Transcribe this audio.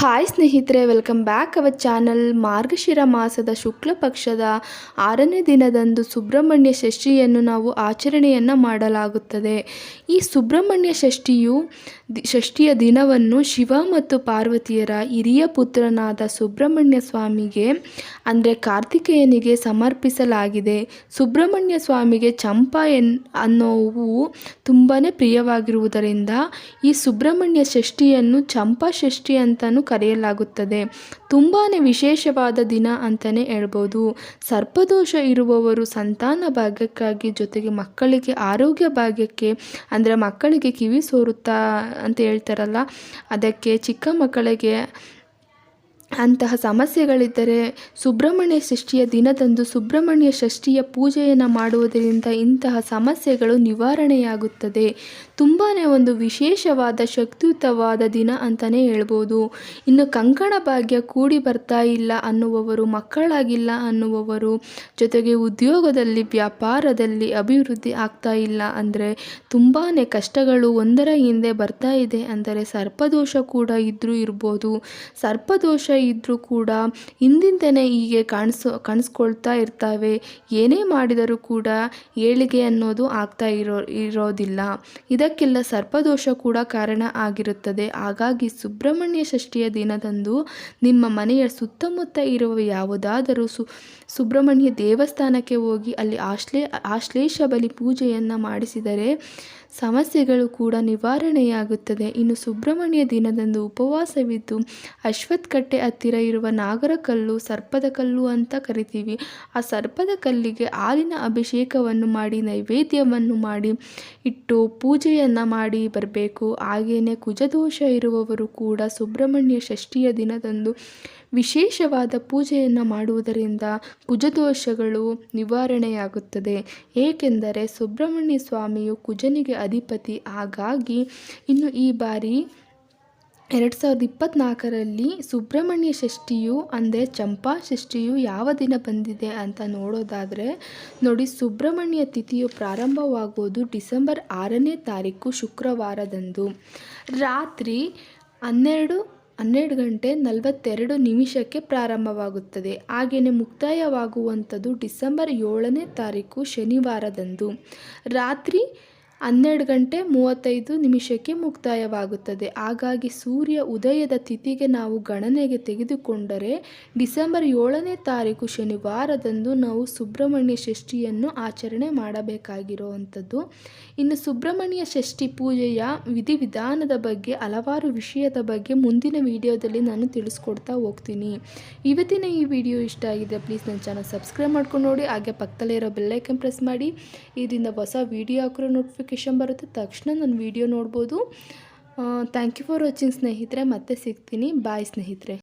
Hi ಸ್ನೇಹಿತರೆ, welcome back our channel. Margashira ಮಾಸದ ಶುಕ್ಲ ಪಕ್ಷದ ಆರನೇ ದಿನದಂದು ಸುಬ್ರಹ್ಮಣ್ಯ ಷಷ್ಠಿಯನ್ನು ನಾವು ಆಚರಣೆಯನ್ನು ಮಾಡಲಾಗುತ್ತದೆ. ಈ ಸುಬ್ರಹ್ಮಣ್ಯ ಷಷ್ಠಿಯು ಷಷ್ಠಿಯ ದಿನವನ್ನು ಶಿವ ಮತ್ತು ಪಾರ್ವತಿಯರ ಹಿರಿಯ ಪುತ್ರನಾದ ಸುಬ್ರಹ್ಮಣ್ಯ ಸ್ವಾಮಿಗೆ, ಅಂದರೆ ಕಾರ್ತಿಕೇಯನಿಗೆ ಸಮರ್ಪಿಸಲಾಗಿದೆ. ಸುಬ್ರಹ್ಮಣ್ಯ ಸ್ವಾಮಿಗೆ ಚಂಪಾ ಎನ್ ಅನ್ನೋವು ತುಂಬಾ ಪ್ರಿಯವಾಗಿರುವುದರಿಂದ ಈ ಸುಬ್ರಹ್ಮಣ್ಯ ಷಷ್ಠಿಯನ್ನು ಚಂಪಾ ಷಷ್ಠಿ ಅಂತಲೂ ಕರೆಯಲಾಗುತ್ತದೆ. ತುಂಬಾ ವಿಶೇಷವಾದ ದಿನ ಅಂತಲೇ ಹೇಳ್ಬೋದು. ಸರ್ಪದೋಷ ಇರುವವರು ಸಂತಾನ ಭಾಗ್ಯಕ್ಕಾಗಿ ಜೊತೆಗೆ ಮಕ್ಕಳಿಗೆ ಆರೋಗ್ಯ ಭಾಗ್ಯಕ್ಕೆ, ಅಂದರೆ ಮಕ್ಕಳಿಗೆ ಕಿವಿ ಸೋರುತ್ತಾ ಅಂತ ಹೇಳ್ತಾರಲ್ಲ, ಅದಕ್ಕೆ ಚಿಕ್ಕ ಮಕ್ಕಳಿಗೆ ಅಂತಹ ಸಮಸ್ಯೆಗಳಿದ್ದರೆ ಸುಬ್ರಹ್ಮಣ್ಯ ಷಷ್ಠಿಯ ದಿನದಂದು ಸುಬ್ರಹ್ಮಣ್ಯ ಷಷ್ಠಿಯ ಪೂಜೆಯನ್ನು ಮಾಡುವುದರಿಂದ ಇಂತಹ ಸಮಸ್ಯೆಗಳು ನಿವಾರಣೆಯಾಗುತ್ತದೆ. ತುಂಬಾ ಒಂದು ವಿಶೇಷವಾದ ಶಕ್ತಿಯುತವಾದ ದಿನ ಅಂತಲೇ ಹೇಳ್ಬೋದು. ಇನ್ನು ಕಂಕಣ ಭಾಗ್ಯ ಕೂಡಿ ಬರ್ತಾ ಇಲ್ಲ ಅನ್ನುವವರು, ಮಕ್ಕಳಾಗಿಲ್ಲ ಅನ್ನುವವರು, ಜೊತೆಗೆ ಉದ್ಯೋಗದಲ್ಲಿ, ವ್ಯಾಪಾರದಲ್ಲಿ ಅಭಿವೃದ್ಧಿ ಆಗ್ತಾ ಇಲ್ಲ ಅಂದರೆ ತುಂಬಾ ಕಷ್ಟಗಳು ಒಂದರ ಹಿಂದೆ ಬರ್ತಾ ಇದೆ. ಅಂದರೆ ಸರ್ಪದೋಷ ಕೂಡ ಇದ್ದರೂ ಇರ್ಬೋದು. ಸರ್ಪದೋಷ ಇದ್ದರೂ ಕೂಡ ಹಿಂದಿಂದನೇ ಹೀಗೆ ಕಾಣಿಸೋ, ಕಾಣಿಸ್ಕೊಳ್ತಾ ಇರ್ತವೆ. ಏನೇ ಮಾಡಿದರೂ ಕೂಡ ಏಳಿಗೆ ಅನ್ನೋದು ಆಗ್ತಾ ಇರೋ, ಇರೋದಿಲ್ಲ. ಇದಕ್ಕೆಲ್ಲ ಸರ್ಪದೋಷ ಕೂಡ ಕಾರಣ ಆಗಿರುತ್ತದೆ. ಹಾಗಾಗಿ ಸುಬ್ರಹ್ಮಣ್ಯ ಷಷ್ಠಿಯ ದಿನದಂದು ನಿಮ್ಮ ಮನೆಯ ಸುತ್ತಮುತ್ತ ಇರುವ ಯಾವುದಾದರೂ ಸು, ಸುಬ್ರಹ್ಮಣ್ಯ ದೇವಸ್ಥಾನಕ್ಕೆ ಹೋಗಿ ಅಲ್ಲಿ ಆಶ್ಲೇ, ಆಶ್ಲೇಷ ಬಲಿ ಪೂಜೆಯನ್ನು ಮಾಡಿಸಿದರೆ ಸಮಸ್ಯೆಗಳು ಕೂಡ ನಿವಾರಣೆಯಾಗುತ್ತದೆ. ಇನ್ನು ಸುಬ್ರಹ್ಮಣ್ಯ ದಿನದಂದು ಉಪವಾಸವಿದ್ದು ಅಶ್ವತ್ಥ ಕಟ್ಟೆ ಹತ್ತಿರ ಇರುವ ನಾಗರಕಲ್ಲು ಸರ್ಪದ ಕಲ್ಲು ಅಂತ ಕರಿತೀವಿ. ಆ ಸರ್ಪದ ಕಲ್ಲಿಗೆ ಹಾಲಿನ ಅಭಿಷೇಕವನ್ನು ಮಾಡಿ, ನೈವೇದ್ಯವನ್ನು ಮಾಡಿ, ಇಟ್ಟು ಪೂಜೆಯನ್ನು ಮಾಡಿ ಬರಬೇಕು. ಹಾಗೆಯೇ ಕುಜದೋಷ ಇರುವವರು ಕೂಡ ಸುಬ್ರಹ್ಮಣ್ಯ ಷಷ್ಠಿಯ ದಿನದಂದು ವಿಶೇಷವಾದ ಪೂಜೆಯನ್ನು ಮಾಡುವುದರಿಂದ ಕುಜದೋಷಗಳು ನಿವಾರಣೆಯಾಗುತ್ತದೆ. ಏಕೆಂದರೆ ಸುಬ್ರಹ್ಮಣ್ಯ ಸ್ವಾಮಿಯು ಕುಜನಿಗೆ ಅಧಿಪತಿ. ಹಾಗಾಗಿ ಇನ್ನು ಈ ಬಾರಿ ಎರಡು ಸಾವಿರದ ಇಪ್ಪತ್ತ್ನಾಲ್ಕರಲ್ಲಿ ಸುಬ್ರಹ್ಮಣ್ಯ ಷಷ್ಠಿಯು, ಅಂದರೆ ಚಂಪಾ ಷಷ್ಠಿಯು ಯಾವ ದಿನ ಬಂದಿದೆ ಅಂತ ನೋಡೋದಾದರೆ, ನೋಡಿ ಸುಬ್ರಹ್ಮಣ್ಯ ತಿಥಿಯು ಪ್ರಾರಂಭವಾಗುವುದು ಡಿಸೆಂಬರ್ ಆರನೇ ತಾರೀಕು ಶುಕ್ರವಾರದಂದು. ರಾತ್ರಿ ಹನ್ನೆರಡು ಹನ್ನೆರಡು ಗಂಟೆ ನಲವತ್ತೆರಡು ನಿಮಿಷಕ್ಕೆ ಪ್ರಾರಂಭವಾಗುತ್ತದೆ. ಹಾಗೆಯೇ ಮುಕ್ತಾಯವಾಗುವಂಥದ್ದು ಡಿಸೆಂಬರ್ ಏಳನೇ ತಾರೀಕು ಶನಿವಾರದಂದು. ರಾತ್ರಿ ಹನ್ನೆರಡು ಗಂಟೆ ಮೂವತ್ತೈದು ನಿಮಿಷಕ್ಕೆ ಮುಕ್ತಾಯವಾಗುತ್ತದೆ. ಹಾಗಾಗಿ ಸೂರ್ಯ ಉದಯದ ತಿಥಿಗೆ ನಾವು ಗಣನೆಗೆ ತೆಗೆದುಕೊಂಡರೆ ಡಿಸೆಂಬರ್ ಏಳನೇ ತಾರೀಕು ಶನಿವಾರದಂದು ನಾವು ಸುಬ್ರಹ್ಮಣ್ಯ ಷಷ್ಠಿಯನ್ನು ಆಚರಣೆ ಮಾಡಬೇಕಾಗಿರುವಂಥದ್ದು. ಇನ್ನು ಸುಬ್ರಹ್ಮಣ್ಯ ಷಷ್ಠಿ ಪೂಜೆಯ ವಿಧಿವಿಧಾನದ ಬಗ್ಗೆ, ಹಲವಾರು ವಿಷಯದ ಬಗ್ಗೆ ಮುಂದಿನ ವಿಡಿಯೋದಲ್ಲಿ ನಾನು ತಿಳಿಸ್ಕೊಡ್ತಾ ಹೋಗ್ತೀನಿ. ಇವತ್ತಿನ ಈ ವಿಡಿಯೋ ಇಷ್ಟ ಆಗಿದೆ, ಪ್ಲೀಸ್ ನನ್ನ ಚಾನಲ್ ಸಬ್ಸ್ಕ್ರೈಬ್ ಮಾಡ್ಕೊಂಡು ನೋಡಿ. ಹಾಗೆ ಪಕ್ಕದಲ್ಲಿರೋ ಬೆಲ್ಲೈಕನ್ ಪ್ರೆಸ್ ಮಾಡಿ. ಇದರಿಂದ ಹೊಸ ವಿಡಿಯೋ ಹಾಕಿರೋ ನೋಟಿಫಿಕೇಷನ್ ಬರುತ್ತೆ, ತಕ್ಷಣ ನನ್ನ ವಿಡಿಯೋ ನೋಡ್ಬೋದು. ಥ್ಯಾಂಕ್ ಯು ಫಾರ್ ವಾಚಿಂಗ್ ಸ್ನೇಹಿತರೆ, ಮತ್ತೆ ಸಿಗ್ತೀನಿ. ಬಾಯ್ ಸ್ನೇಹಿತರೆ.